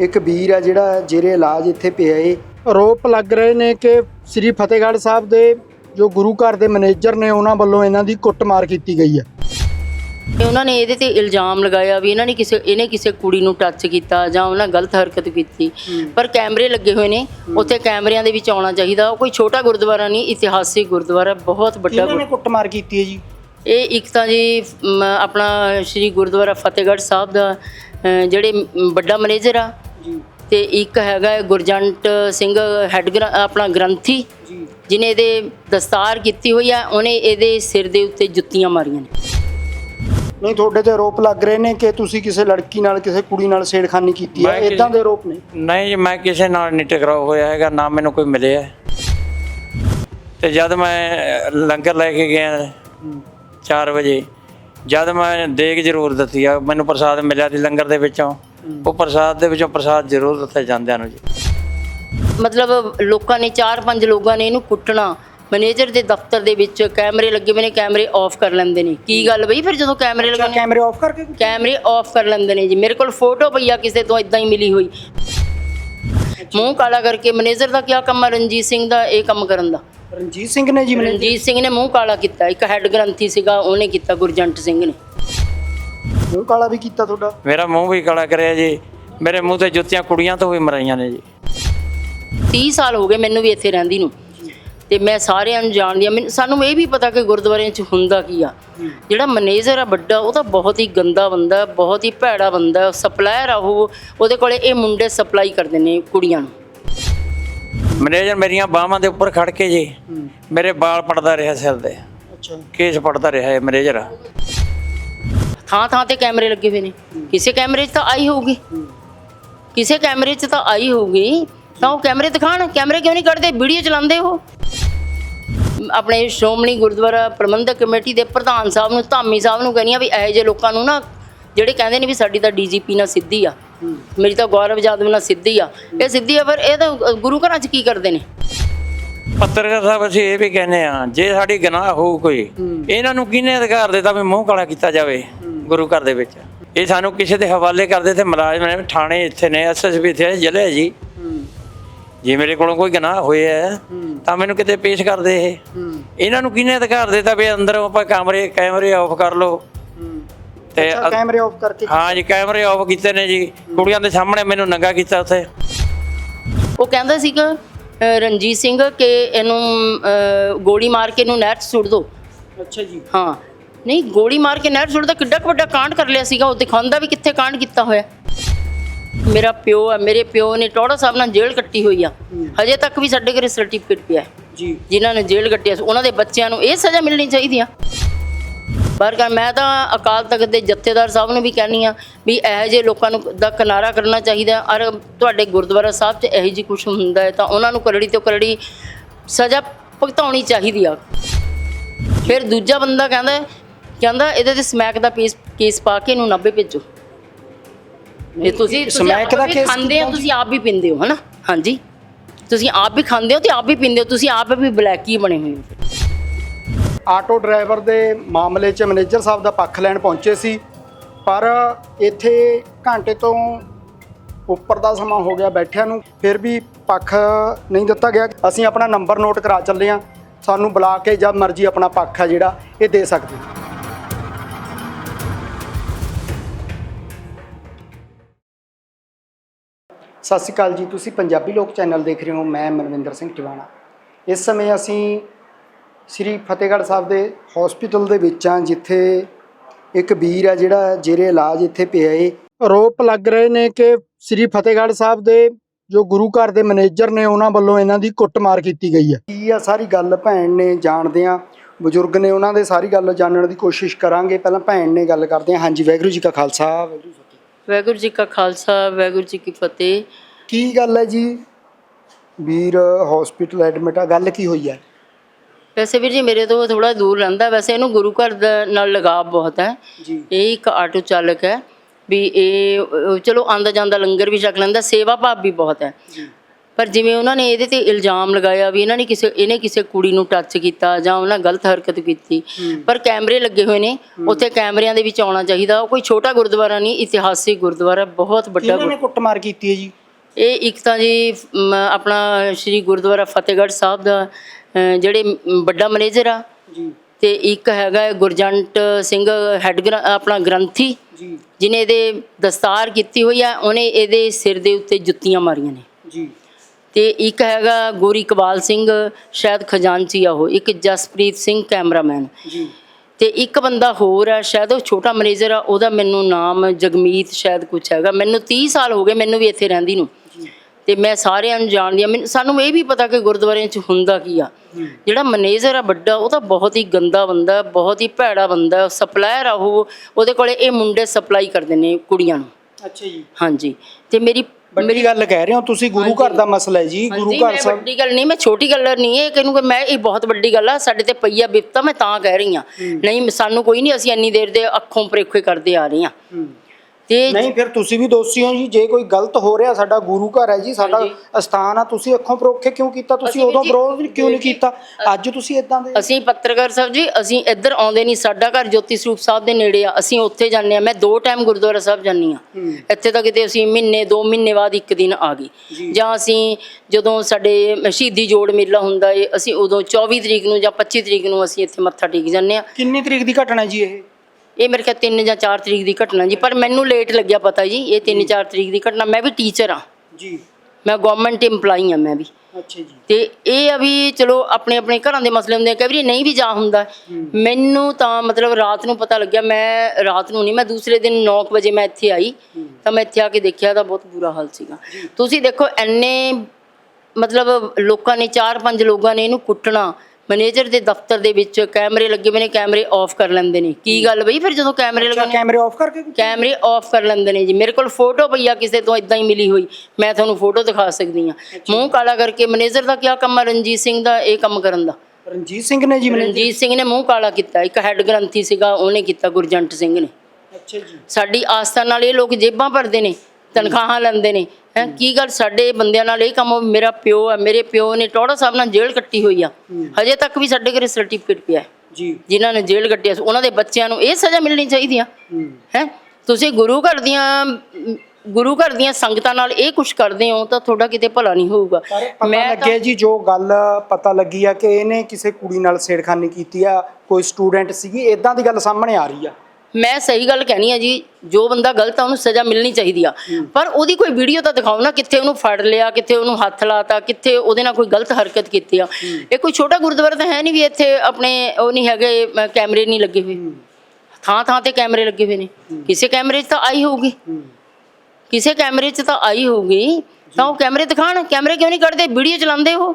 ਇੱਕ ਵੀਰ ਆ ਜਿਹੜਾ ਜਿਹੜੇ ਇਲਾਜ ਇੱਥੇ ਪਿਆ ਏ। ਆਰੋਪ ਲੱਗ ਰਹੇ ਨੇ ਕਿ ਸ੍ਰੀ ਫਤਿਹਗੜ੍ਹ ਸਾਹਿਬ ਦੇ ਜੋ ਗੁਰੂ ਘਰ ਦੇ ਮੈਨੇਜਰ ਨੇ ਉਹਨਾਂ ਵੱਲੋਂ ਇਹਨਾਂ ਦੀ ਕੁੱਟਮਾਰ ਕੀਤੀ ਗਈ ਹੈ। ਤੇ ਉਹਨਾਂ ਨੇ ਇਹਦੇ ਤੇ ਇਲਜ਼ਾਮ ਲਗਾਇਆ ਵੀ ਇਹਨਾਂ ਨੇ ਕਿਸੇ ਇਹਨੇ ਕਿਸੇ ਕੁੜੀ ਨੂੰ ਟੱਚ ਕੀਤਾ ਜਾਂ ਉਹਨਾਂ ਗਲਤ ਹਰਕਤ ਕੀਤੀ। ਪਰ ਕੈਮਰੇ ਲੱਗੇ ਹੋਏ ਨੇ। ਉੱਥੇ ਕੈਮਰਿਆਂ ਦੇ ਵਿੱਚ ਆਉਣਾ ਚਾਹੀਦਾ। ਉਹ ਕੋਈ ਛੋਟਾ ਗੁਰਦੁਆਰਾ ਨਹੀਂ ਇਤਿਹਾਸਿਕ ਗੁਰਦੁਆਰਾ ਬਹੁਤ ਵੱਡਾ ਕਿਹਨਾਂ ਨੇ ਕੁੱਟਮਾਰ ਕੀਤੀ ਹੈ ਜੀ? ਇਹ ਇੱਕ ਤਾਂ ਜੀ ਆਪਣਾ ਸ੍ਰੀ ਗੁਰਦੁਆਰਾ ਫਤਿਹਗੜ੍ਹ ਸਾਹਿਬ ਦਾ ਜਿਹੜੇ ਵੱਡਾ ਮੈਨੇਜਰ ਆ ਜੀ। ਤੇ ਇੱਕ ਹੈਗਾ ਹੈ ਗੁਰਜੰਟ ਸਿੰਘ ਹੈਡ ਗ੍ਰ- ਆਪਣਾ ਗ੍ਰੰਥੀ ਜੀ। ਜਿਨੇ ਇਹਦੇ ਦਸਤਾਰ ਕੀਤੀ ਹੋਈ ਆ ਉਹਨੇ ਇਹਦੇ ਸਿਰ ਦੇ ਉੱਤੇ ਜੁੱਤੀਆਂ ਮਾਰੀਆਂ ਨੇ। ਨਹੀਂ ਤੁਹਾਡੇ ਤੇ ਆਰੋਪ ਲੱਗ ਰਹੇ ਨੇ ਕਿ ਤੁਸੀਂ ਕਿਸੇ ਲੜਕੀ ਨਾਲ ਕਿਸੇ ਕੁੜੀ ਨਾਲ ਛੇੜਖਾਨੀ ਕੀਤੀ ਹੈ? ਮੈਂ ਇਦਾਂ ਦੇ ਆਰੋਪ ਨੇ? ਨਹੀਂ ਜੀ ਮੈਂ ਕਿਸੇ ਨਾਲ ਨਹੀਂ ਟਕਰਾਅ ਹੋਇਆ ਹੈਗਾ ਨਾ ਮੈਨੂੰ ਕੋਈ ਮਿਲਿਆ। ਤੇ ਜਦ ਮੈਂ ਲੰਗਰ ਲੈ ਕੇ ਗਿਆ 4 ਵਜੇ ਜਦ ਮੈਂ ਦੇਗ ਜ਼ਰੂਰ ਦਿੱਤੀ ਆ ਮੈਨੂੰ ਪ੍ਰਸਾਦ ਮਿਲਿਆ ਸੀ ਲੰਗਰ ਦੇ ਵਿੱਚੋਂ। ਉਹ ਪ੍ਰਸਾਦ ਦੇ ਵਿੱਚੋਂ ਪ੍ਰਸਾਦ ਜ਼ਰੂਰ ਦਿੱਤੇ ਜਾਂਦਿਆਂ ਨੂੰ ਜੀ। ਮਤਲਬ ਲੋਕਾਂ ਨੇ ਚਾਰ ਪੰਜ ਲੋਕਾਂ ਨੇ ਇਹਨੂੰ ਕੁੱਟਣਾ ਮੈਨੇਜਰ ਦੇ ਦਫ਼ਤਰ ਦੇ ਵਿੱਚ ਕੈਮਰੇ ਲੱਗੇ ਹੋਏ ਨੇ ਕੈਮਰੇ ਆਫ ਕਰ ਲੈਂਦੇ ਨੇ। ਕੀ ਗੱਲ ਬਈ ਫਿਰ ਜਦੋਂ ਕੈਮਰੇ ਲੱਗੇ ਨੇ ਕੈਮਰੇ ਆਫ ਕਰਕੇ ਕੈਮਰੇ ਆਫ ਕਰ ਲੈਂਦੇ ਨੇ ਜੀ। ਮੇਰੇ ਕੋਲ ਫੋਟੋ ਪਈ ਆ ਕਿਸੇ ਤੋਂ ਇਦਾਂ ਹੀ ਮਿਲੀ ਹੋਈ। ਮੂੰਹ ਕਾਲਾ ਕਰਕੇ ਮੈਨੇਜਰ ਦਾ ਕੀ ਕੰਮ ਰਣਜੀਤ ਸਿੰਘ ਦਾ ਇਹ ਕੰਮ ਕਰਨ ਦਾ। ਰਣਜੀਤ ਸਿੰਘ ਨੇ ਜੀ ਮੈਨੂੰ ਰਣਜੀਤ ਸਿੰਘ ਨੇ ਮੂੰਹ ਕਾਲਾ ਕੀਤਾ। ਇੱਕ ਹੈੱਡ ਗ੍ਰੰਥੀ ਸੀਗਾ ਉਹਨੇ ਕੀਤਾ ਗੁਰਜੰਟ ਸਿੰਘ ਨੇ। ਮੂੰਹ ਕਾਲਾ ਵੀ ਕੀਤਾ ਤੁਹਾਡਾ? ਮੇਰਾ ਮੂੰਹ ਵੀ ਕਾਲਾ ਕਰਿਆ ਜੀ। ਮੇਰੇ ਮੂੰਹ ਤੇ ਜੁੱਤੀਆਂ ਕੁੜੀਆਂ ਤੋਂ ਵੀ ਮਰਾਈਆਂ ਨੇ ਜੀ। 30 ਸਾਲ ਹੋ ਗਏ ਮੈਨੂੰ ਵੀ ਇੱਥੇ ਰਹਿੰਦੀ ਨੂੰ। ਤੇ ਮੈਂ ਸਾਰਿਆਂ ਨੂੰ ਜਾਣਦੀ ਆ ਮੈਨੂੰ ਸਾਨੂੰ ਇਹ ਵੀ ਪਤਾ ਕਿ ਗੁਰਦੁਆਰਿਆਂ 'ਚ ਹੁੰਦਾ ਕੀ ਆ। ਜਿਹੜਾ ਮੈਨੇਜਰ ਆ ਵੱਡਾ ਉਹ ਤਾਂ ਬਹੁਤ ਹੀ ਗੰਦਾ ਬੰਦਾ ਹੈ, ਬਹੁਤ ਹੀ ਭੈੜਾ ਬੰਦਾ। ਹੈ, ਸਪਲਾਇਰ ਆ ਉਹ। ਉਹਦੇ ਕੋਲੇ ਇਹ ਮੁੰਡੇ ਸਪਲਾਈ ਕਰਦੇ ਨੇ ਕੁੜੀਆਂ ਨੂੰ। ਮੈਨੇਜਰ ਮੇਰੀਆਂ ਬਾਹਾਂ ਦੇ ਉੱਪਰ ਖੜ ਕੇ ਜੀ। ਮੇਰੇ ਵਾਲ ਪੜਦਾ ਰਿਹਾ ਸਿਰ ਦੇ ਅੱਛਾ। ਕੇਸ ਪੜਦਾ ਰਿਹਾ ਇਹ ਮੈਨੇਜਰ ਥਾਂ ਥਾਂ ਤੇ ਕੈਮਰੇ ਲੱਗੇ ਹੋਏ ਨੇ। ਕਿਸੇ ਕੈਮਰੇ 'ਚ ਤਾਂ ਆਈ ਹੋਊਗੀ। ਕਿਸੇ ਕੈਮਰੇ 'ਚ ਤਾਂ ਆਈ ਹੋਊਗੀ। ਤਾਂ ਉਹ ਕੈਮਰੇ ਦਿਖਾਣ। ਕੈਮਰੇ ਕਿਉਂ ਨਹੀਂ ਕੱਢਦੇ? ਵੀਡੀਓ ਚਲਾਉਂਦੇ ਉਹ। ਆਪਣੇ ਸ਼੍ਰੋਮਣੀ ਗੁਰਦੁਆਰਾ ਪ੍ਰਬੰਧਕ ਕਮੇਟੀ ਦੇ ਪ੍ਰਧਾਨ ਸਾਹਿਬ ਨੂੰ ਧਾਮੀ ਸਾਹਿਬ ਨੂੰ ਕਹਿੰਦੀ ਆ ਵੀ ਇਹੋ ਜਿਹੇ ਲੋਕਾਂ ਨੂੰ ਨਾ ਜਿਹੜੇ ਕਹਿੰਦੇ ਨੇ ਵੀ ਸਾਡੀ ਤਾਂ ਡੀਜੀਪੀ ਨਾਲ ਸਿੱਧੀ ਆ। ਮੇਰੀ ਤਾਂ ਗੌਰਵ ਜਾਦਵ ਨਾਲ ਸਿੱਧੀ ਆ। ਇਹ ਸਿੱਧੀ ਆ ਪਰ ਇਹ ਤਾਂ ਗੁਰੂ ਘਰਾਂ 'ਚ ਕੀ ਕਰਦੇ ਨੇ? ਪੱਤਰਕਾਰ ਸਾਹਿਬ ਅਸੀਂ ਇਹ ਵੀ ਕਹਿੰਦੇ ਆ ਜੇ ਸਾਡੀ ਗੁਨਾਹ ਹੋਊ ਕੋਈ ਇਹਨਾਂ ਨੂੰ ਕਿਹਨੇ ਅਧਿਕਾਰ ਦਿੱਤਾ ਵੀ ਮੂੰਹ ਕਾਲਾ ਕੀਤਾ ਜਾਵੇ? ਗੁਰੂ ਘਰ ਦੇ ਵਿੱਚ। ਇਹ ਸਾਨੂੰ ਕਿਸੇ ਦੇ ਹਵਾਲੇ ਕਰਦੇ ਤੇ ਮੁਲਾਜ਼ਮ ਨੇ ਥਾਣੇ ਇੱਥੇ ਨੇ ਐਸਐਸਪੀ ਇੱਥੇ ਜ਼ਿਲ੍ਹੇ ਜੀ। ਜੇ ਮੇਰੇ ਕੋਲੋਂ ਕੋਈ ਗੁਨਾਹ ਹੋਇਆ ਹੈ, ਤਾਂ ਮੈਨੂੰ ਕਿਤੇ ਪੇਸ਼ ਕਰਦੇ ਇਹ। ਇਹਨਾਂ ਨੂੰ ਕਿਹਨੇ ਅਧਿਕਾਰ ਦਿੱਤਾ ਵੀ ਅੰਦਰ ਆਪਾਂ ਕੈਮਰੇ ਕੈਮਰੇ ਆਫ ਕਰ ਲਓ। ਤੇ ਕੈਮਰੇ ਆਫ ਕਰਕੇ ਹਾਂ ਜੀ ਕੈਮਰੇ ਆਫ ਕੀਤੇ ਨੇ ਜੀ। ਕੁੜੀਆਂ ਦੇ ਸਾਹਮਣੇ ਮੈਨੂੰ ਨੰਗਾ ਕੀਤਾ ਉੱਥੇ। ਉਹ ਕਹਿੰਦਾ ਸੀਗਾ ਅ, ਰਣਜੀਤ ਸਿੰਘ ਕਿ ਇਹਨੂੰ ਗੋਲੀ ਮਾਰ ਕੇ ਇਹਨੂੰ ਨਹਿਰ 'ਚ ਸੁੱਟ ਦਿਓ ਅੱਛਾ ਜੀ। ਹਾਂ। ਨਹੀਂ ਗੋਲੀ ਮਾਰ ਕੇ ਨਹਿਰ ਸੁੱਟਦਾ ਕਿੱਡਾ ਵੱਡਾ ਕਾਂਡ ਕਰ ਲਿਆ ਸੀਗਾ ਉਹ ਦਿਖਾਉਂਦਾ ਵੀ ਕਿੱਥੇ ਕਾਂਡ ਕੀਤਾ ਹੋਇਆ। ਮੇਰਾ ਪਿਓ ਹੈ ਮੇਰੇ ਪਿਓ ਨੇ ਟੋੜਾ ਸਾਹਿਬ ਨਾਲ ਜੇਲ੍ਹ ਕੱਟੀ ਹੋਈ ਆ। ਹਜੇ ਤੱਕ ਵੀ ਸਾਡੇ ਘਰੇ ਸਰਟੀਫਿਕੇਟ ਪਿਆ ਹੈ। ਜੀ। ਜਿਨ੍ਹਾਂ ਨੇ ਜੇਲ੍ਹ ਕੱਟਿਆ ਉਹਨਾਂ ਦੇ ਬੱਚਿਆਂ ਨੂੰ ਇਹ ਸਜ਼ਾ ਮਿਲਣੀ ਚਾਹੀਦੀ ਆ। ਪਰ ਮੈਂ ਤਾਂ ਅਕਾਲ ਤਖਤ ਦੇ ਜਥੇਦਾਰ ਸਾਹਿਬ ਨੂੰ ਵੀ ਕਹਿੰਨੀ ਆ ਵੀ ਇਹੋ ਜਿਹੇ ਲੋਕਾਂ ਨੂੰ ਦਾ ਕਿਨਾਰਾ ਕਰਨਾ ਚਾਹੀਦਾ ਔਰ ਤੁਹਾਡੇ ਗੁਰਦੁਆਰਾ ਸਾਹਿਬ 'ਚ ਇਹੋ ਜਿਹੀ ਕੁਝ ਹੁੰਦਾ ਹੈ ਤਾਂ ਉਹਨਾਂ ਨੂੰ ਕਰੜੀ ਤੋਂ ਕਰੜੀ ਸਜ਼ਾ ਭੁਗਤਾਉਣੀ ਚਾਹੀਦੀ ਆ। ਫਿਰ ਦੂਜਾ ਬੰਦਾ ਕਹਿੰਦਾ ਕਹਿੰਦਾ ਇਹਦੇ ਤੇ ਸਮੈਕ ਦਾ ਪੀਸ ਕੇਸ ਪਾ ਕੇ ਇਹਨੂੰ ਨਾਭੇ ਭੇਜੋ। ਇਹ ਤੁਸੀਂ ਸਮੈਕ ਦਾ ਕੇਸ ਖਾਂਦੇ ਹੋ ਤੁਸੀਂ ਆਪ ਵੀ ਪੀਂਦੇ ਹੋ ਹਨਾ? ਹਾਂਜੀ। ਤੁਸੀਂ ਆਪ ਵੀ ਖਾਂਦੇ ਹੋ ਤੇ ਆਪ ਵੀ ਪੀਂਦੇ ਹੋ ਤੁਸੀਂ ਆਪ ਵੀ ਬਲੈਕ ਹੀ ਬਣੇ ਹੋਏ ਹੋ। ਆਟੋ ਡਰਾਈਵਰ ਦੇ ਮਾਮਲੇ 'ਚ ਮੈਨੇਜਰ ਸਾਹਿਬ ਦਾ ਪੱਖ ਲੈਣ ਪਹੁੰਚੇ ਸੀ ਪਰ ਇੱਥੇ ਘੰਟੇ ਤੋਂ ਉੱਪਰ ਦਾ ਸਮਾਂ ਹੋ ਗਿਆ ਬੈਠਿਆਂ ਨੂੰ ਫਿਰ ਵੀ ਪੱਖ ਨਹੀਂ ਦਿੱਤਾ ਗਿਆ। ਅਸੀਂ ਆਪਣਾ ਨੰਬਰ ਨੋਟ ਕਰਾ ਚੱਲੇ ਹਾਂ ਸਾਨੂੰ ਬੁਲਾ ਕੇ ਜਦ ਮਰਜ਼ੀ ਆਪਣਾ ਪੱਖ ਹੈ ਜਿਹੜਾ ਇਹ ਦੇ ਸਕਦੇ ਸਤਿ ਸ਼੍ਰੀ ਅਕਾਲ ਜੀ, ਤੁਸੀਂ ਪੰਜਾਬੀ ਲੋਕ ਚੈਨਲ ਦੇਖ ਰਹੇ ਹੋ, ਮੈਂ ਮਨਵਿੰਦਰ ਸਿੰਘ ਟਿਵਾਣਾ। ਇਸ ਸਮੇਂ ਅਸੀਂ ਸ੍ਰੀ ਫਤਿਹਗੜ੍ਹ ਸਾਹਿਬ ਦੇ ਹਸਪੀਟਲ ਦੇ ਵਿੱਚ ਆ ਜਿੱਥੇ ਇੱਕ ਵੀਰ ਆ ਜਿਹੜਾ ਜਿਹੜੇ ਇਲਾਜ ਇੱਥੇ ਪਿਆ ਏ। ਆਰੋਪ ਲੱਗ ਰਹੇ ਨੇ ਕਿ ਸ੍ਰੀ ਫਤਿਹਗੜ੍ਹ ਸਾਹਿਬ ਦੇ ਜੋ ਗੁਰੂ ਘਰ ਦੇ ਮੈਨੇਜਰ ਨੇ, ਉਹਨਾਂ ਵੱਲੋਂ ਇਹਨਾਂ ਦੀ ਕੁੱਟਮਾਰ ਕੀਤੀ ਗਈ ਹੈ। ਕੀ ਆ ਸਾਰੀ ਗੱਲ ਭੈਣ ਨੇ ਜਾਣਦੇ ਆ ਬਜ਼ੁਰਗ ਨੇ ਉਹਨਾਂ ਦੇ ਸਾਰੀ ਗੱਲ ਜਾਣਨ ਦੀ ਕੋਸ਼ਿਸ਼ ਕਰਾਂਗੇ। ਪਹਿਲਾਂ ਭੈਣ ਨੇ ਗੱਲ ਕਰਦੇ ਆ ਹਾਂਜੀ, ਵਾਹਿਗੁਰੂ ਜੀ ਕਾ ਖਾਲਸਾ, ਵਾਹਿਗੁਰੂ ਜੀ ਵਾਹਿਗੁਰੂ ਜੀ ਕਾ ਖਾਲਸਾ ਵਾਹਿਗੁਰੂ ਜੀ ਕੀ ਫਤਿਹ। ਕੀ ਗੱਲ ਹੈ ਜੀ? ਵੀਰ ਹਸਪੀਟਲ ਐਡਮਿਟ ਆ ਗੱਲ ਕੀ ਹੋਈ ਹੈ? ਵੈਸੇ ਵੀਰ ਜੀ ਮੇਰੇ ਤੋਂ ਥੋੜਾ ਦੂਰ ਰਹਿੰਦਾ ਵੈਸੇ ਇਹਨੂੰ ਗੁਰੂ ਘਰ ਦਾ ਨਾਲ ਲਗਾਵ ਬਹੁਤ ਹੈ। ਜੀ। ਇਹ ਇੱਕ ਆਟੋ ਚਾਲਕ ਹੈ ਵੀ ਇਹ ਚਲੋ ਆਂਦਾ ਜਾਂਦਾ ਲੰਗਰ ਵੀ ਛਕ ਲੈਂਦਾ ਸੇਵਾ ਭਾਵ ਵੀ ਬਹੁਤ ਹੈ। ਪਰ ਜਿਵੇਂ ਉਹਨਾਂ ਨੇ ਇਹਦੇ ਤੇ ਇਲਜ਼ਾਮ ਲਗਾਇਆ ਵੀ ਇਹਨਾਂ ਨੇ ਕਿਸੇ ਇਹਨੇ ਕਿਸੇ ਕੁੜੀ ਨੂੰ ਟੱਚ ਕੀਤਾ ਜਾਂ ਉਹਨਾਂ ਗਲਤ ਹਰਕਤ ਕੀਤੀ। ਪਰ ਕੈਮਰੇ ਲੱਗੇ ਹੋਏ ਨੇ। ਉੱਥੇ ਕੈਮਰਿਆਂ ਦੇ ਵਿੱਚ ਆਉਣਾ ਚਾਹੀਦਾ। ਉਹ ਕੋਈ ਛੋਟਾ ਗੁਰਦੁਆਰਾ ਨਹੀਂ ਇਤਿਹਾਸਿਕ ਗੁਰਦੁਆਰਾ ਬਹੁਤ ਵੱਡਾ ਕਿਹਨਾਂ ਨੇ ਕੁੱਟਮਾਰ ਕੀਤੀ ਹੈ ਜੀ? ਇਹ ਇੱਕ ਤਾਂ ਜੀ ਆਪਣਾ ਸ੍ਰੀ ਗੁਰਦੁਆਰਾ ਫਤਿਹਗੜ੍ਹ ਸਾਹਿਬ ਦਾ ਜਿਹੜੇ ਵੱਡਾ ਮੈਨੇਜਰ ਆ। ਜੀ। ਤੇ ਇੱਕ ਹੈਗਾ ਗੁਰਜੰਟ ਸਿੰਘ ਹੈਡ ਆਪਣਾ ਗ੍ਰੰਥੀ। ਜੀ। ਜਿਨੇ ਇਹਦੇ ਦਸਤਾਰ ਕੀਤੀ ਹੋਈ ਆ। ਉਹਨੇ ਇਹਦੇ ਸਿਰ ਦੇ ਉੱਤੇ ਜੁੱਤੀਆਂ ਮਾਰੀਆਂ ਨੇ। ਜੀ। ਤੇ ਇੱਕ ਹੈਗਾ ਗੋਰੀ ਇਕਬਾਲ ਸਿੰਘ ਸ਼ਾਇਦ ਖਜ਼ਾਨਚੀ ਆ ਉਹ ਇੱਕ ਜਸਪ੍ਰੀਤ ਸਿੰਘ ਕੈਮਰਾਮੈਨ। ਜੀ। ਤੇ ਇੱਕ ਬੰਦਾ ਹੋਰ ਆ ਸ਼ਾਇਦ ਉਹ ਛੋਟਾ ਮੈਨੇਜਰ ਆ ਉਹਦਾ ਮੈਨੂੰ ਨਾਮ ਜਗਮੀਤ ਸ਼ਾਇਦ ਕੁਛ ਹੈਗਾ। ਮੈਨੂੰ 30 ਸਾਲ ਹੋ ਗਏ ਮੈਨੂੰ ਵੀ ਇੱਥੇ ਰਹਿੰਦੀ ਨੂੰ। ਤੇ ਮੈਂ ਸਾਰਿਆਂ ਨੂੰ ਜਾਣਦੀ ਆ ਸਾਨੂੰ ਇਹ ਵੀ ਪਤਾ ਕਿ ਗੁਰਦੁਆਰਿਆਂ 'ਚ ਹੁੰਦਾ ਕੀ ਆ। ਜਿਹੜਾ ਮੈਨੇਜਰ ਆ ਵੱਡਾ ਉਹ ਤਾਂ ਬਹੁਤ ਹੀ ਗੰਦਾ ਬੰਦਾ ਬਹੁਤ ਹੀ ਭੈੜਾ ਬੰਦਾ। ਸਪਲਾਇਰ ਆ ਉਹ ਉਹਦੇ ਕੋਲੇ ਇਹ ਮੁੰਡੇ ਸਪਲਾਈ ਕਰਦੇ ਨੇ ਕੁੜੀਆਂ ਨੂੰ। ਅੱਛਾ ਜੀ। ਹਾਂਜੀ। ਤੇ ਮੇਰੀ ਮੇਰੀ ਗੱਲ ਕਹਿ ਰਹੇ ਹੋ ਤੁਸੀਂ ਗੁਰੂ ਘਰ ਦਾ ਮਸਲਾ ਹੈ ਜੀ ਗੁਰੂ ਘਰ ਮੈਂ ਸਾਹਿਬ ਵੱਡੀ ਗੱਲ ਨਹੀਂ ਮੈਂ ਛੋਟੀ ਗੱਲ ਨਹੀਂ ਹੈ ਕਿਹਨੂੰ ਕਿ ਮੈਂ ਇਹ ਬਹੁਤ ਵੱਡੀ ਗੱਲ ਆ ਸਾਡੇ ਤੇ ਪਈਆ ਬਿਪਤਾ ਮੈਂ ਤਾਂ ਕਹਿ ਰਹੀ ਆ ਨਹੀਂ ਸਾਨੂੰ ਕੋਈ ਨਹੀਂ ਅਸੀਂ ਇੰਨੀ ਦੇਰ ਦੇ ਅੱਖੋਂ ਪ੍ਰੇਖੇ ਕਰਦੇ ਆ ਰਹੇ ਆ। ਤੇ ਨਹੀਂ ਫਿਰ ਤੁਸੀਂ ਵੀ ਦੋਸ਼ੀ ਹੋ ਜੀ। ਜੇ ਕੋਈ ਗਲਤ ਹੋ ਰਿਹਾ ਸਾਡਾ ਗੁਰੂ ਘਰ ਹੈ ਜੀ ਸਾਡਾ ਅਸਥਾਨ ਆ ਤੁਸੀਂ ਅੱਖੋਂ ਪਰੋਖੇ ਕਿਉਂ ਕੀਤਾ? ਤੁਸੀਂ ਉਦੋਂ ਵਿਰੋਧ ਕਿਉਂ ਨਹੀਂ ਕੀਤਾ? ਅੱਜ ਤੁਸੀਂ ਇਦਾਂ ਦੇ ਅਸੀਂ ਪੱਤਰਕਾਰ ਸਾਹਿਬ ਜੀ ਅਸੀਂ ਇੱਧਰ ਆਉਂਦੇ ਨਹੀਂ। ਸਾਡਾ ਘਰ ਜੋਤੀ ਸਰੂਪ ਸਾਹਿਬ ਦੇ ਨੇੜੇ ਆ। ਅਸੀਂ ਉੱਥੇ ਜਾਂਦੇ ਆ ਮੈਂ ਦੋ ਟਾਈਮ ਗੁਰਦੁਆਰਾ ਸਾਹਿਬ ਜਾਂਦੀ ਆ ਇੱਥੇ ਤਾਂ ਕਿਤੇ ਅਸੀਂ ਮਹੀਨੇ ਦੋ ਮਹੀਨੇ ਬਾਅਦ ਇੱਕ ਦਿਨ ਆ ਗਈ ਜਾਂ। ਅਸੀਂ ਜਦੋਂ ਸਾਡੇ ਸ਼ਹੀਦੀ ਜੋੜ ਮੇਲਾ ਹੁੰਦਾ ਏ ਅਸੀਂ ਉਦੋਂ 24 ਤਰੀਕ ਨੂੰ ਜਾਂ 25 ਤਰੀਕ ਨੂੰ ਅਸੀਂ ਇੱਥੇ ਮੱਥਾ ਟੇਕ ਜਾਂਦੇ ਆ ਕਿੰਨੀ ਤਰੀਕ ਦੀ ਘਟਨਾ ਜੀ ਇਹ? ਇਹ ਮੇਰੇ ਖਿਆਲ 3 ਜਾਂ 4 ਤਰੀਕ ਦੀ ਘਟਨਾ ਜੀ ਪਰ ਮੈਨੂੰ ਲੇਟ ਲੱਗਿਆ ਪਤਾ ਜੀ ਇਹ 3-4 ਤਰੀਕ ਦੀ ਘਟਨਾ ਮੈਂ ਵੀ ਟੀਚਰ ਆ ਜੀ। ਮੈਂ ਗਵਰਨਮੈਂਟ EMPLOYE ਆ ਮੈਂ ਵੀ। ਅੱਛਾ ਜੀ। ਤੇ ਇਹ ਆ ਵੀ ਚਲੋ ਆਪਣੇ ਆਪਣੇ ਘਰਾਂ ਦੇ ਮਸਲੇ ਹੁੰਦੇ ਆ ਕਈ ਵਾਰੀ ਨਹੀਂ ਵੀ ਜਾ ਹੁੰਦਾ। ਮੈਨੂੰ ਤਾਂ ਮਤਲਬ ਰਾਤ ਨੂੰ ਪਤਾ ਲੱਗਿਆ ਮੈਂ ਰਾਤ ਨੂੰ ਨਹੀਂ ਮੈਂ ਦੂਸਰੇ ਦਿਨ 9 ਵਜੇ ਮੈਂ ਇੱਥੇ ਆਈ। ਤਾਂ ਮੈਂ ਇੱਥੇ ਆ ਕੇ ਦੇਖਿਆ ਤਾਂ ਬਹੁਤ ਬੁਰਾ ਹਾਲ ਸੀਗਾ। ਤੁਸੀਂ ਦੇਖੋ ਐਨੇ ਮਤਲਬ ਲੋਕਾਂ ਨੇ 4-5 ਲੋਕਾਂ ਨੇ ਇਹਨੂੰ ਕੁੱਟਣਾ ਮੈਨੇਜਰ ਦੇ ਦਫ਼ਤਰ ਦੇ ਵਿੱਚ ਕੈਮਰੇ ਲੱਗੇ ਹੋਏ ਨੇ ਕੈਮਰੇ ਆਫ ਕਰ ਲੈਂਦੇ ਨੇ। ਕੀ ਗੱਲ ਬਈ ਫਿਰ ਜਦੋਂ ਕੈਮਰੇ ਅੱਛਾ ਲੱਗੇ ਕੈਮਰੇ ਆਫ ਕਰਕੇ? ਕੈਮਰੇ ਆਫ ਕਰ ਲੈਂਦੇ ਨੇ ਜੀ। ਮੇਰੇ ਕੋਲ ਫੋਟੋ ਪਈ ਆ ਕਿਸੇ ਤੋਂ ਇਦਾਂ ਹੀ ਮਿਲੀ ਹੋਈ। ਮੈਂ ਤੁਹਾਨੂੰ ਫੋਟੋ ਦਿਖਾ ਸਕਦੀ ਆ ਮੂੰਹ ਕਾਲਾ ਕਰਕੇ ਮੈਨੇਜਰ ਦਾ ਕੀ ਕੰਮ ਆ? ਰਣਜੀਤ ਸਿੰਘ ਦਾ ਇਹ ਕੰਮ ਕਰਨ ਦਾ। ਰਣਜੀਤ ਸਿੰਘ ਨੇ ਜੀ ਮੈਨੂੰ ਰਣਜੀਤ ਸਿੰਘ ਨੇ ਮੂੰਹ ਕਾਲਾ ਕੀਤਾ। ਇੱਕ ਹੈੱਡ ਗ੍ਰੰਥੀ ਸੀਗਾ ਉਹਨੇ ਕੀਤਾ ਗੁਰਜੰਟ ਸਿੰਘ ਨੇ। ਅੱਛਾ ਜੀ। ਸਾਡੀ ਆਸਥਾ ਨਾਲ ਇਹ ਲੋਕ ਜੇਬਾਂ ਭਰਦੇ ਨੇ। ਤਨਖਾਹਾਂ ਲੈਂਦੇ ਨੇ ਹੈ? ਕੀ ਗੱਲ? ਸਾਡੇ ਬੰਦਿਆਂ ਨਾਲ ਇਹ ਕੰਮ ਮੇਰਾ ਪਿਓ ਆ ਮੇਰੇ ਪਿਓ ਨੇ ਟੋੜਾ ਸਾਹਿਬ ਨਾਲ ਜੇਲ੍ਹ ਕੱਟੀ ਹੋਈ ਆ। ਹਜੇ ਤੱਕ ਵੀ ਸਾਡੇ ਘਰੇ ਸਰਟੀਫਿਕੇਟ ਪਿਆ ਹੈ। ਜੀ। ਜਿਨ੍ਹਾਂ ਨੇ ਜੇਲ੍ਹ ਕੱਟਿਆ ਸੀ ਉਹਨਾਂ ਦੇ ਬੱਚਿਆਂ ਨੂੰ ਇਹ ਸਜ਼ਾ ਮਿਲਣੀ ਚਾਹੀਦੀ ਆ। ਹੂੰ। ਹੈ? ਤੁਸੀਂ ਗੁਰੂ ਘਰ ਦੀਆਂ ਗੁਰੂ ਘਰ ਦੀਆਂ ਸੰਗਤਾਂ ਨਾਲ ਇਹ ਕੁਝ ਕਰਦੇ ਹੋ ਤਾਂ ਤੁਹਾਡਾ ਕਿਤੇ ਭਲਾ ਨਹੀਂ ਹੋਊਗਾ। ਮੈਂ ਤਾਂ ਲੱਗਿਆ ਜੀ ਜੋ ਗੱਲ ਪਤਾ ਲੱਗੀ ਆ ਕਿ ਇਹਨੇ ਕਿਸੇ ਕੁੜੀ ਨਾਲ ਛੇੜਖਾਨੀ ਕੀਤੀ ਆ ਕੋਈ ਸਟੂਡੈਂਟ ਸੀਗੀ ਇਦਾਂ ਦੀ ਗੱਲ ਸਾਹਮਣੇ ਆ ਰਹੀ ਆ। ਮੈਂ ਸਹੀ ਗੱਲ ਕਹਿਣੀ ਆ ਜੀ ਜੋ ਬੰਦਾ ਗਲਤ ਆ ਉਹਨੂੰ ਸਜ਼ਾ ਮਿਲਣੀ ਚਾਹੀਦੀ ਆ। ਪਰ ਉਹਦੀ ਕੋਈ ਵੀਡੀਓ ਤਾਂ ਦਿਖਾਓ ਨਾ ਕਿੱਥੇ ਉਹਨੂੰ ਫੜ ਲਿਆ ਕਿੱਥੇ ਉਹਨੂੰ ਹੱਥ ਲਾਤਾ ਕਿੱਥੇ ਉਹਦੇ ਨਾਲ ਕੋਈ ਗਲਤ ਹਰਕਤ ਕੀਤੀ ਆ। ਇਹ ਕੋਈ ਛੋਟਾ ਗੁਰਦੁਆਰਾ ਤਾਂ ਹੈ ਨਹੀਂ ਵੀ ਇੱਥੇ ਆਪਣੇ ਉਹ ਨਹੀਂ ਹੈਗੇ ਕੈਮਰੇ ਨਹੀਂ ਲੱਗੇ ਹੋਏ। ਥਾਂ ਥਾਂ ਤੇ ਕੈਮਰੇ ਲੱਗੇ ਹੋਏ ਨੇ। ਕਿਸੇ ਕੈਮਰੇ 'ਚ ਤਾਂ ਆਈ ਹੋਊਗੀ। ਕਿਸੇ ਕੈਮਰੇ 'ਚ ਤਾਂ ਆਈ ਹੋਊਗੀ। ਤਾਂ ਉਹ ਕੈਮਰੇ ਦਿਖਾਣ ਕੈਮਰੇ ਕਿਉਂ ਨਹੀਂ ਕੱਢਦੇ? ਵੀਡੀਓ ਚਲਾਉਂਦੇ ਉਹ।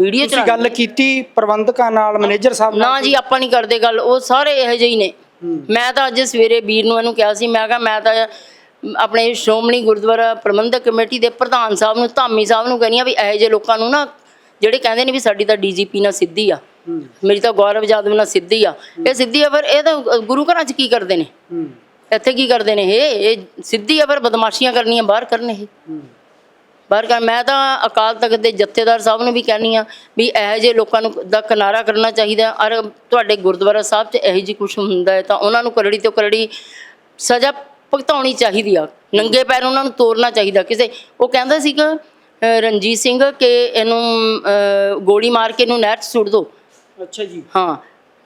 ਵੀਡੀਓ ਤੁਸੀਂ ਚਲਾ ਗੱਲ ਕੀਤੀ ਪ੍ਰਬੰਧਕਾਂ ਨਾਲ ਮੈਨੇਜਰ ਸਾਹਿਬ ਨਾਲ ਨਾ ਜੀ ਆਪਾਂ ਨਹੀਂ ਕਰਦੇ ਗੱਲ। ਉਹ ਸਾਰੇ ਇਹੋ ਜਿਹੇ ਹੀ ਨੇ। ਮੈਂ ਤਾਂ ਅੱਜ ਸਵੇਰੇ ਵੀਰ ਨੂੰ ਇਹਨੂੰ ਕਿਹਾ ਸੀ ਮੈਂ ਕਿਹਾ ਮੈਂ ਤਾਂ ਆਪਣੇ ਸ਼੍ਰੋਮਣੀ ਗੁਰਦੁਆਰਾ ਪ੍ਰਬੰਧਕ ਕਮੇਟੀ ਦੇ ਪ੍ਰਧਾਨ ਸਾਹਿਬ ਨੂੰ ਧਾਮੀ ਸਾਹਿਬ ਨੂੰ ਕਹਿੰਦੀ ਆ ਵੀ ਇਹੋ ਜਿਹੇ ਲੋਕਾਂ ਨੂੰ ਨਾ ਜਿਹੜੇ ਕਹਿੰਦੇ ਨੇ ਵੀ ਸਾਡੀ ਤਾਂ ਡੀਜੀਪੀ ਨਾਲ ਸਿੱਧੀ ਆ ਮੇਰੀ ਤਾਂ ਗੌਰਵ ਜਾਦਵ ਨਾਲ ਸਿੱਧੀ ਆ। ਇਹ ਸਿੱਧੀ ਆ ਪਰ ਇਹ ਤਾਂ ਗੁਰੂ ਘਰਾਂ 'ਚ ਕੀ ਕਰਦੇ ਨੇ? ਇੱਥੇ ਕੀ ਕਰਦੇ ਨੇ ਇਹ? ਇਹ ਸਿੱਧੀ ਆ ਪਰ ਬਦਮਾਸ਼ੀਆਂ ਕਰਨੀਆਂ ਬਾਹਰ ਕਰਨ ਇਹ। ਬਾਹਰ ਕਰ ਮੈਂ ਤਾਂ ਅਕਾਲ ਤਖਤ ਦੇ ਜਥੇਦਾਰ ਸਾਹਿਬ ਨੂੰ ਵੀ ਕਹਿੰਨੀ ਆ ਵੀ ਇਹੋ ਜਿਹੇ ਲੋਕਾਂ ਨੂੰ ਦਾ ਕਿਨਾਰਾ ਕਰਨਾ ਚਾਹੀਦਾ ਔਰ ਤੁਹਾਡੇ ਗੁਰਦੁਆਰਾ ਸਾਹਿਬ 'ਚ ਇਹੋ ਜਿਹੀ ਕੁਝ ਹੁੰਦਾ ਹੈ ਤਾਂ ਉਹਨਾਂ ਨੂੰ ਕਰੜੀ ਤੋਂ ਕਰੜੀ ਸਜ਼ਾ ਭੁਗਤਾਉਣੀ ਚਾਹੀਦੀ ਆ। ਨੰਗੇ ਪੈਰ ਉਹਨਾਂ ਨੂੰ ਤੋੜਨਾ ਚਾਹੀਦਾ। ਕਿਸੇ ਉਹ ਕਹਿੰਦਾ ਸੀਗਾ ਰਣਜੀਤ ਸਿੰਘ ਕਿ ਇਹਨੂੰ ਗੋਲੀ ਮਾਰ ਕੇ ਇਹਨੂੰ ਨਹਿਰ 'ਚ ਸੁੱਟ ਦਿਓ ਅੱਛਾ ਜੀ। ਹਾਂ।